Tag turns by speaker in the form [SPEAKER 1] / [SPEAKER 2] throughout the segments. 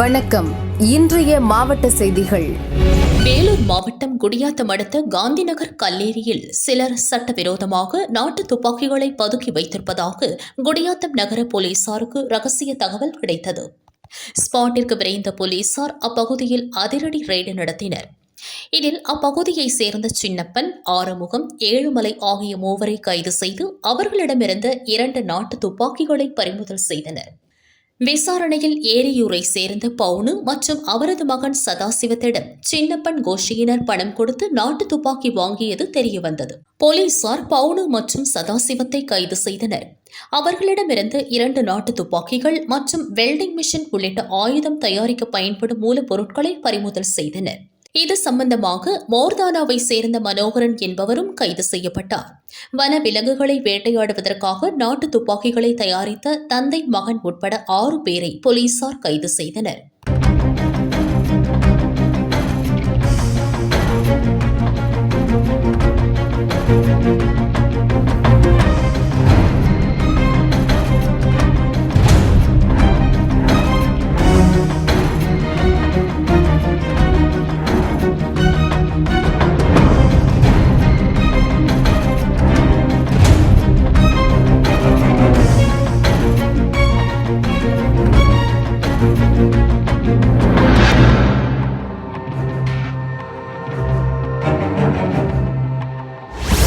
[SPEAKER 1] வணக்கம். இன்றைய மாவட்ட செய்திகள்.
[SPEAKER 2] வேலூர் மாவட்டம் குடியாத்தம் அடுத்த காந்திநகர் கல்லேரியில் சிலர் சட்டவிரோதமாக நாட்டு துப்பாக்கிகளை பதுக்கி வைத்திருப்பதாக குடியாத்தம் நகர போலீசாருக்கு ரகசிய தகவல் கிடைத்தது. ஸ்பாட்டிற்கு விரைந்த போலீசார் அப்பகுதியில் அதிரடி ரெய்டு நடத்தினர். இதில் அப்பகுதியை சேர்ந்த சின்னப்பன் ஆறுமுகம் ஏழுமலை ஆகிய மூவரை கைது செய்து அவர்களிடமிருந்த இரண்டு நாட்டு துப்பாக்கிகளை பறிமுதல் செய்தனர். விசாரணையில் ஏரியூரை சேர்ந்த பவுனு மற்றும் அவரது மகன் சதாசிவத்திடம் சின்னப்பன் கோஷியினர் பணம் கொடுத்து நாட்டு துப்பாக்கி வாங்கியது தெரியவந்தது. போலீசார் பவுனு மற்றும் சதாசிவத்தை கைது செய்தனர். அவர்களிடமிருந்து இரண்டு நாட்டு துப்பாக்கிகள் மற்றும் வெல்டிங் மிஷின் உள்ளிட்ட ஆயுதம் தயாரிக்க பயன்படும் மூலப்பொருட்களை பறிமுதல் செய்தனர். இது சம்பந்தமாக மோர்தானாவை சேர்ந்த மனோகரன் என்பவரும் கைது செய்யப்பட்டார். வன விலங்குகளை வேட்டையாடுவதற்காக நாட்டு துப்பாக்கிகளை தயாரித்த தந்தை மகன் உட்பட ஆறு பேரை போலீசார் கைது செய்தனர்.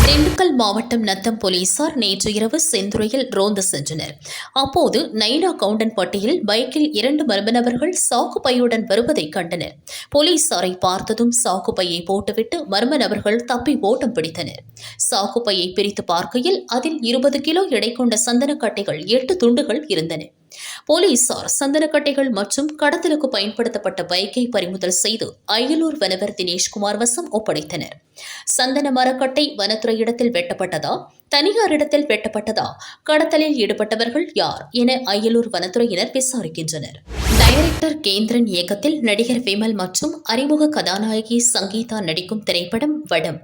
[SPEAKER 2] திண்டுக்கல் மாவட்டம் நத்தம் போலீசார் நேற்று இரவு செந்துறையில் ரோந்து சென்றனர். அப்போது நைனா கவுண்டன்பட்டியில் பைக்கில் இரண்டு மர்ம நபர்கள் சாக்கு பையுடன் வருவதை கண்டனர். போலீசாரை பார்த்ததும் சாக்கு பையை போட்டுவிட்டு மர்ம நபர்கள் தப்பி ஓட்டம் பிடித்தனர். சாக்கு பையை பிரித்து பார்க்கையில் அதில் இருபது கிலோ எடை கொண்ட சந்தனக்கட்டைகள் எட்டு துண்டுகள் இருந்தன. போலீசார் சந்தனக்கட்டைகள் மற்றும் கடத்தலுக்கு பயன்படுத்தப்பட்ட பைக்கை பறிமுதல் செய்து அயலூர் வனவர் தினேஷ்குமார் வசம் ஒப்படைத்தனர். சந்தன மரக்கட்டை வனத்துறை இடத்தில் வெட்டப்பட்டதா? தனியார் இடத்தில் வெட்டப்பட்டதா? கடத்தலில் ஈடுபட்டவர்கள் யார்? என அயலூர் வனத்துறையினர் விசாரிக்கின்றனர். டைரக்டர் கேந்திரன் இயக்கத்தில் நடிகர் விமல் மற்றும் அறிமுக கதாநாயகி சங்கீதா நடிக்கும் திரைப்படம் வடம்.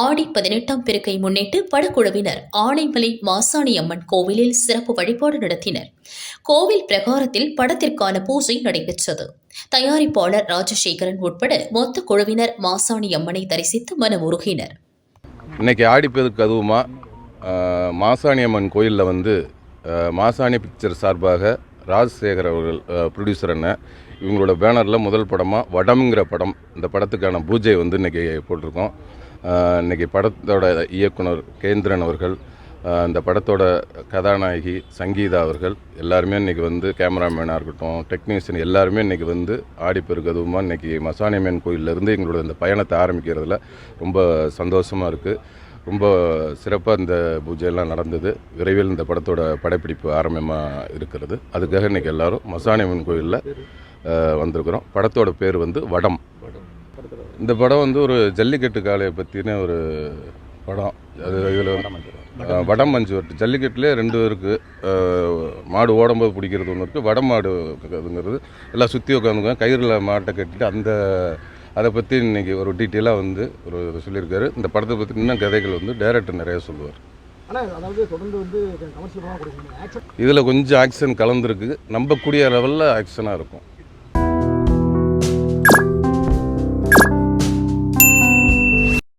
[SPEAKER 2] ஆடி பதினெட்டாம் பெருக்கை முன்னிட்டு படக்குழுவினர் ஆனைமலை மாசாணி அம்மன் கோவிலில் சிறப்பு வழிபாடு நடத்தினர். கோவில் பிரகாரத்தில் படத்திற்கான பூஜை நடைபெற்றது. தயாரிப்பாளர் ராஜசேகரன் உட்பட மொத்த குழுவினர் மாசாணி அம்மனை தரிசித்து மனமுருகினர்.
[SPEAKER 3] இன்னைக்கு ஆடிப்பெருக்கு அதுவுமா மாசாணி அம்மன் கோயிலில் வந்து மாசாணி பிக்சர் சார்பாக ராஜசேகர் அவர்கள் ப்ரொடியூசர் என்ன இவங்களோட பேனரில் முதல் படமாக வடம்ங்கிற படம் இந்த படத்துக்கான பூஜை வந்து இன்னைக்கு போட்டிருக்கோம். இன்றைக்கி படத்தோட இயக்குனர் கேந்திரன் அவர்கள் இந்த படத்தோட கதாநாயகி சங்கீதா அவர்கள் எல்லாருமே இன்றைக்கி வந்து கேமராமேனாக இருக்கட்டும் டெக்னீஷியன் எல்லாருமே இன்னைக்கு வந்து ஆடிப்பெருக்கு அதுவுமா இன்னைக்கு மசானியம்மன் கோயிலேருந்து எங்களோட இந்த பயணத்தை ஆரம்பிக்கிறதுல ரொம்ப சந்தோஷமாக இருக்குது ரொம்ப சிறப்பாக இந்த பூஜையெல்லாம் நடந்தது. விரைவில் இந்த படத்தோட படப்பிடிப்பு ஆரம்பமாக இருக்கிறது. அதுக்காக இன்றைக்கி எல்லாரும் மசானியம்மன் கோயிலில் வந்திருக்கிறோம். படத்தோட பேர் வந்து வடம். இந்த படம் வந்து ஒரு ஜல்லிக்கட்டு காளையை பற்றின ஒரு படம். அது இதில் வடம் மஞ்சு வரட்டு ஜல்லிக்கட்டுலேயே ரெண்டு இருக்குது மாடு ஓடும்போது பிடிக்கிறது ஒன்று இருக்குது வடம் மாடு அதுங்கிறது. எல்லாம் சுற்றி உட்காந்துங்க கயிறில் மாட்டை கட்டிட்டு அந்த அதை பற்றி இன்னைக்கு ஒரு டீட்டெயிலாக வந்து ஒரு சொல்லியிருக்காரு. இந்த படத்தை பற்றி இன்னும் கதைகள் வந்து டைரக்டர் நிறைய சொல்லுவார். இதில் கொஞ்சம் ஆக்ஷன் கலந்துருக்கு. நம்பக்கூடிய லெவலில் ஆக்ஷனாக இருக்கும்.